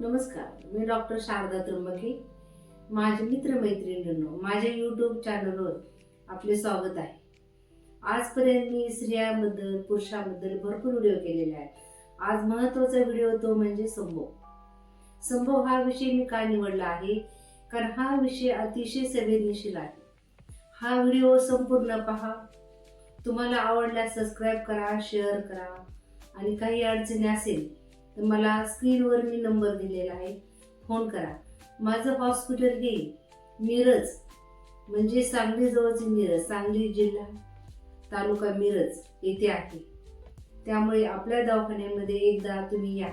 नमस्कार मी डॉक्टर शारदा त्र्यंबके. माझे मित्रमैत्रिणींनो माझ्या यूट्यूब चॅनलवर आपले स्वागत आहे. आजपर्यंत मी स्त्रियांबद्दल पुरुषांबद्दल भरपूर व्हिडिओ केलेले आहेत. आज महत्त्वाचा व्हिडिओ तो म्हणजे संभोग संभोग हा विषय मी का निवडला आहे? कारण हा विषय अतिशय संवेदनशील आहे. हा व्हिडिओ संपूर्ण पहा. तुम्हाला आवडल्यास सबस्क्राईब करा शेअर करा. आणि काही अडचणी असेल तर मला स्क्रीनवर मी नंबर दिलेला आहे. फोन करा. माझं हॉस्पिटल हे मिरज म्हणजे सांगली जवळचे मिरज सांगली जिल्हा तालुका मिरज येथे आहे. त्यामुळे आपल्या दवाखान्यामध्ये एकदा तुम्ही या.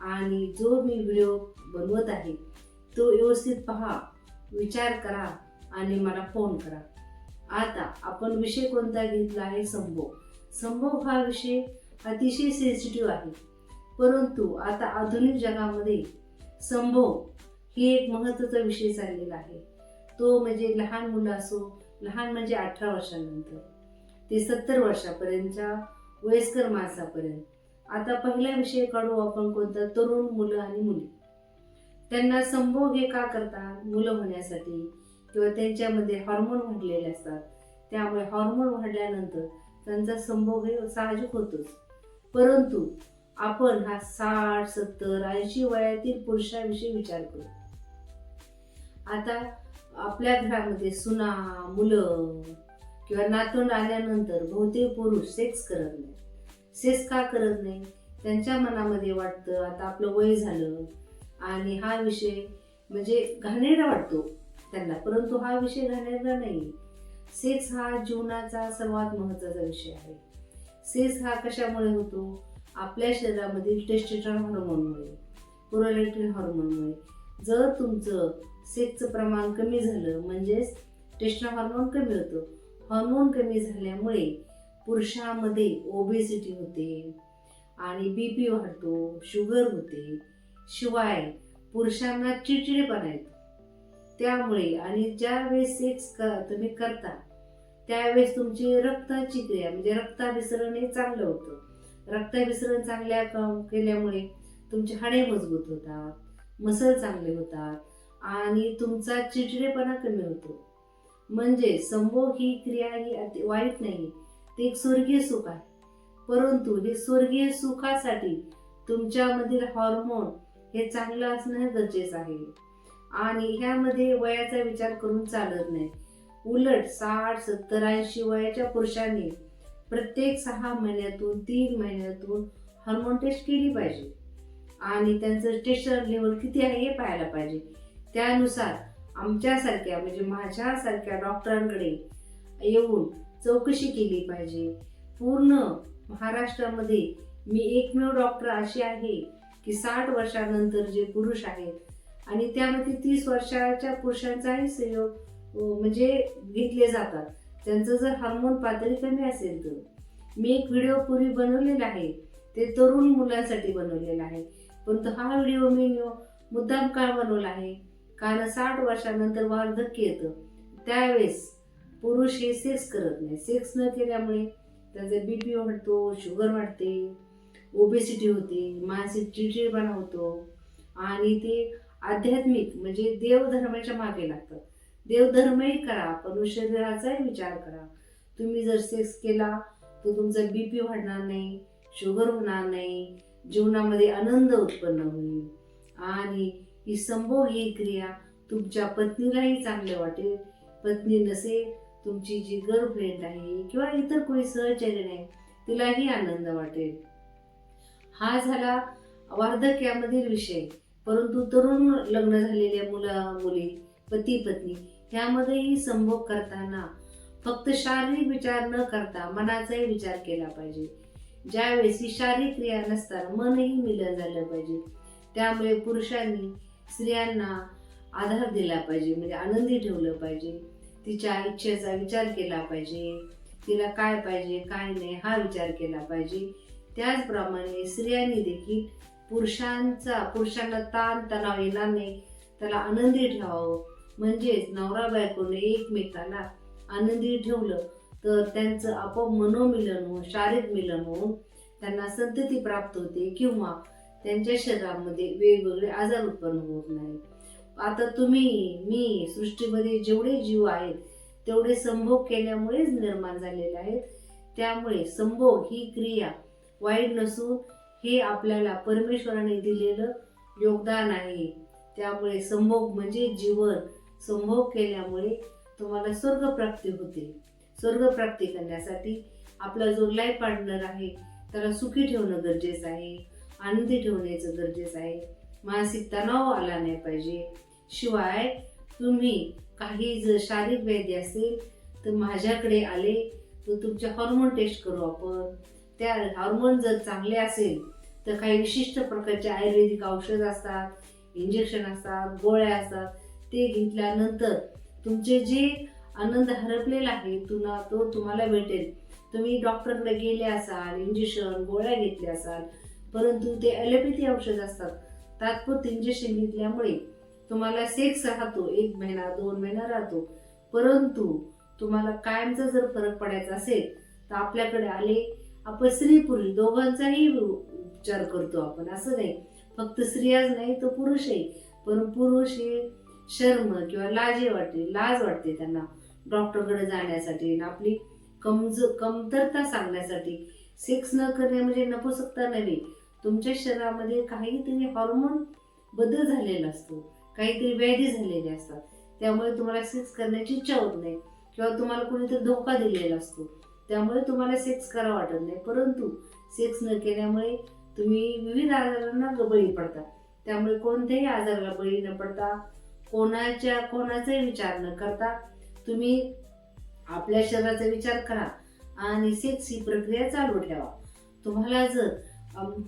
आणि जो मी व्हिडिओ बनवत आहे तो व्यवस्थित पहा विचार करा आणि मला फोन करा. आता आपण विषय कोणता घेतला आहे संभोग संभोग हा विषय अतिशय सेन्सिटिव्ह आहे. परंतु आता आधुनिक जगामध्ये संभोग ही एक महत्त्वाचा विषय चाललेला आहे. तो म्हणजे लहान मुलं असो लहान म्हणजे अठरा वर्षानंतर ते सत्तर वर्षापर्यंतच्या वयस्कर माणसापर्यंत. आता पहिला विषय काढू आपण कोणता? तरुण मुलं आणि मुली. त्यांना संभोग हे का करतात? मुलं होण्यासाठी किंवा त्यांच्यामध्ये हॉर्मोन वाढलेले असतात. त्यामुळे हॉर्मोन वाढल्यानंतर त्यांचा संभोग हे साहजिक होतोच. परंतु आपण हा साठ सत्तर ऐंशी वयातील पुरुषाविषयी विचार करू. आता आपल्या घरामध्ये सुना मुलं किंवा नातवंड आल्यानंतर बहुतेक पुरुष सेक्स करत नाही सेक्स का करत नाही त्यांच्या मनामध्ये वाटतं आता आपलं वय झालं आणि हा विषय म्हणजे घाणेरडा वाटतो त्यांना परंतु हा विषय घाणेरडा नाही सेक्स हा जीवनाचा सर्वात महत्त्वाचा विषय आहे. सेक्स हा कशामुळे होतो? आपल्या शरीरामधील टेस्टेट्रॉन हॉर्मोनमुळे प्रोलेक्टिन हॉर्मोनमुळे जर तुमचं सेक्सचं प्रमाण कमी झालं म्हणजेच टेस्ट्रॉन हॉर्मोन कमी होतं हॉर्मोन कमी झाल्यामुळे पुरुषामध्ये ओबेसिटी होते आणि बी पी वाढतो शुगर होते. शिवाय पुरुषांना चिडचिडेपणा येतो. त्यामुळे आणि ज्यावेळेस सेक्स क तुम्ही करता त्यावेळेस तुमची रक्ताची क्रिया म्हणजे रक्ताभिसरण हे चांगलं होतं. रक्तविसरण चांगल्या केल्यामुळे तुमचे हाडे मजबूत होतात मसल चांगले होतात आणि तुमचा चिडचिडेपणा कमी होतो. म्हणजे संभोग ही क्रिया ही अति वाईट नाही ते एक स्वर्गीय सुख आहे. परंतु हे स्वर्गीय सुखासाठी तुमच्यामधील हॉर्मोन हे चांगलं असणं हे गरजेचं आहे. आणि ह्यामध्ये वयाचा विचार करून चालत नाही. उलट साठ सत्तर ऐंशी वयाच्या पुरुषांनी प्रत्येक सहा महिन्यातून तीन महिन्यातून हार्मोन टेस्ट केली पाहिजे. आणि त्यांचं टेस्टर लेवल किती आहे हे पाहायला पाहिजे. त्यानुसार आमच्यासारख्या म्हणजे माझ्यासारख्या डॉक्टरांकडे येऊन चौकशी केली पाहिजे. पूर्ण महाराष्ट्रामध्ये मी एकमेव डॉक्टर अशी आहे की साठ वर्षानंतर जे पुरुष आहेत आणि त्यामध्ये तीस वर्षाच्या पुरुषांचाही सहयोग म्हणजे घेतले जातात. त्यांचं जर हार्मोन पातळी कमी असेल तर. मी एक व्हिडिओ पूर्वी बनवलेला आहे. ते तरुण मुलांसाठी बनवलेला आहे. परंतु हा व्हिडिओ मी मुद्दाम का बनवला आहे. कारण साठ वर्षानंतर वार्धक्य येतं. त्यावेळेस पुरुष हे सेक्स करत नाही. सेक्स न केल्यामुळे त्याचं बी पी वाढतो शुगर वाढते ओबेसिटी होते मानसिक चिडचिडपणा होतो. आणि ते आध्यात्मिक म्हणजे देवधर्माच्या मागे लागतात देवधर्मही करा पण शरीराचाही विचार करा. तुम्ही जर सेक्स केला तर तुमचा बी पी वाढणार नाही शुगर होणार नाही जीवनामध्ये आनंद उत्पन्न होईल. आणि ही संभोग ही क्रिया तुमच्या पत्नीलाही चांगले वाटेल. पत्नी नसेल तुमची जी गर्लफ्रेंड आहे किंवा इतर कोणी सहचर्य नाही तिलाही आनंद वाटेल. हा झाला वार्धक्यामधील विषय. परंतु तरुण लग्न झालेल्या मुला मुली पती पत्नी ह्यामध्येही संभोग करताना फक्त शारीरिक विचार न करता मनाचाही विचार केला पाहिजे. ज्यावेळेस ही शारीरिक क्रिया नसताना मनही मिलन झालं पाहिजे. त्यामुळे पुरुषांनी स्त्रियांना आधार दिला पाहिजे म्हणजे आनंदी ठेवलं पाहिजे. तिच्या इच्छेचा विचार केला पाहिजे. तिला काय पाहिजे काय नाही हा विचार केला पाहिजे. त्याचप्रमाणे स्त्रियांनी देखील पुरुषांचा पुरुषांना ताण तणाव येणार नाही. त्याला आनंदी ठेवावं. म्हणजेच नवरा बायकोने एकमेकाला आनंदी ठेवलं तर त्यांचं आपोआप मनोमिलन होऊन शारीरिक मिलन होऊन त्यांना संतती प्राप्त होते किंवा त्यांच्या शरीरामध्ये वेगवेगळे आजार उत्पन्न होत नाही. आता तुम्ही मी सृष्टीमध्ये जेवढे जीव आहेत तेवढे संभोग केल्यामुळेच निर्माण झालेले आहेत. त्यामुळे संभोग ही क्रिया वाईट नसून हे आपल्याला परमेश्वराने दिलेलं योगदान आहे. त्यामुळे संभोग म्हणजे जीवन. संभोग केल्यामुळे तुम्हाला स्वर्गप्राप्ती होते. स्वर्गप्राप्ती करण्यासाठी आपला जो लाईफ पार्टनर आहे त्याला सुखी ठेवणं गरजेचं आहे आनंदी ठेवण्याचं गरजेचं आहे. मानसिक तणाव आला नाही पाहिजे. शिवाय तुम्ही काही जर शारीरिक व्याधी असेल तर माझ्याकडे आले तर तुमचे हॉर्मोन टेस्ट करू आपण. त्या हॉर्मोन जर चांगले असेल तर काही विशिष्ट प्रकारचे आयुर्वेदिक औषध असतात इंजेक्शन असतात गोळ्या असतात ते घेतल्यानंतर तुमचे जे आनंद हरपलेला आहे तुला तो तुम्हाला भेटेल. तुम्ही डॉक्टरकडे गेले असाल इंजेक्शन गोळ्या घेतल्या असाल परंतु ते ॲलोपॅथी औषध असतात. तात्पुरते इंजेक्शन घेतल्यामुळे तुम्हाला सेक्स राहतो एक महिना दोन महिना राहतो. परंतु तुम्हाला कायमचा जर फरक पडायचा असेल तर आपल्याकडे आले आपण स्त्री पुरुष दोघांचाही उपचार करतो आपण असं नाही. फक्त स्त्रियाच नाही तर पुरुषही. पण पुरुष हे शर्म किंवा लाजे वाटते लाज वाटते त्यांना. डॉक्टरकडे जाण्यासाठी आणि आपली कमज कमतरता सांगण्यासाठी. सेक्स न करणे म्हणजे नपुसकता नव्हे. तुमच्या शरीरामध्ये काहीतरी हॉर्मोन बदल झालेला असतो. काहीतरी व्याधी झालेले असतात. त्यामुळे तुम्हाला सेक्स करण्याची इच्छा होत नाही. किंवा तुम्हाला कोणीतरी धोका दिलेला असतो. त्यामुळे तुम्हाला सेक्स करा वाटत नाही. परंतु सेक्स न केल्यामुळे तुम्ही विविध आजारांना बळी पडता. त्यामुळे कोणत्याही आजाराला बळी न पडता कोणाच्या कोणाचाही विचार न करता तुम्ही आपल्या शरीराचा विचार करा आणि सेक्स ही प्रक्रिया चालू ठेवा. तुम्हाला जर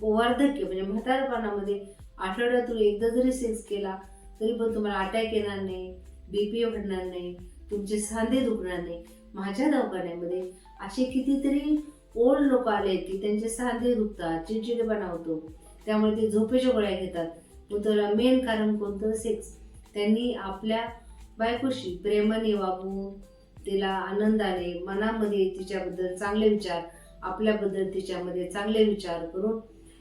वार्धक्य म्हणजे म्हातारपणामध्ये आठवड्यातून एकदा जरी सेक्स केला तरी पण तुम्हाला अटॅक येणार नाही बी पी वाढणार नाही तुमचे सांधे दुखणार नाही. माझ्या दवाखान्यामध्ये असे कितीतरी ओल्ड लोक आले की त्यांचे सांधे दुखतात चिडचिडेपणा होतो. त्यामुळे ते झोपेच्या गोळ्या घेतात. मग त्याला मेन कारण कोणतं? सेक्स त्यांनी आपल्या बायकोशी प्रेमाने वागून तिला आनंदाने मनामध्ये तिच्याबद्दल चांगले विचार आपल्याबद्दल तिच्यामध्ये चांगले विचार करून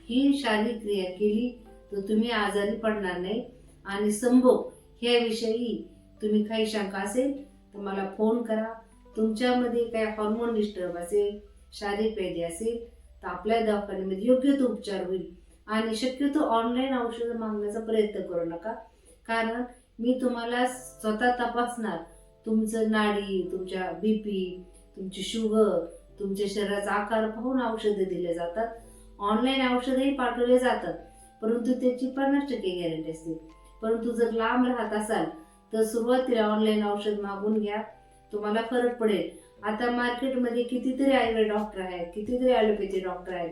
ही शारीरिक क्रिया केली तर तुम्ही आजारी पडणार नाही. आणि संभोग ह्याविषयी तुम्ही काही शंका असेल तर मला फोन करा. तुमच्यामध्ये काय हॉर्मोन डिस्टर्ब असेल शारीरिक व्याधी असेल तर आपल्या दवाखान्यामध्ये योग्य तो उपचार होईल. आणि शक्यतो ऑनलाईन औषधं मागण्याचा प्रयत्न करू नका. कारण मी तुम्हाला स्वतः तपासणार. तुमचं नाडी तुमच्या बीपी तुमची शुगर तुमच्या शरीराचा आकार पाहून औषधं दिले जातात. ऑनलाईन औषधंही पाठवले जातात. परंतु त्याची पन्नास टक्के गॅरंटी असते. परंतु जर लांब राहत असाल तर सुरुवातीला ऑनलाईन औषध मागून घ्या. तुम्हाला फरक पडेल. आता मार्केटमध्ये कितीतरी आयुर्वेद डॉक्टर आहेत कितीतरी ॲलोपॅथी डॉक्टर आहेत.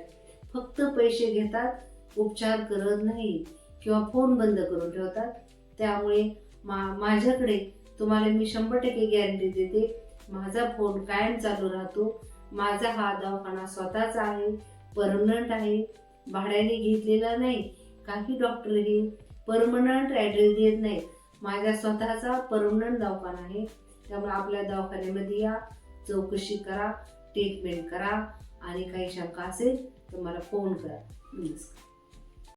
फक्त पैसे घेतात उपचार करत नाही किंवा फोन बंद करून ठेवतात. त्यामुळे मा माझ्याकडे तुम्हाला मी शंभर टक्के गॅरंटी देते. माझा फोन कायम चालू राहतो. माझा हा दवाखाना स्वतःचा आहे परमनंट आहे. भाड्याने घेतलेला नाही काही डॉक्टर हे परमनंट ॲड्रेस देत नाही. माझा स्वतःचा परमनंट दवाखाना आहे. त्यामुळे आपल्या दवाखान्यामध्ये या चौकशी करा ट्रीटमेंट करा. आणि काही शंका असेल तर मला फोन करा. नमस्कार.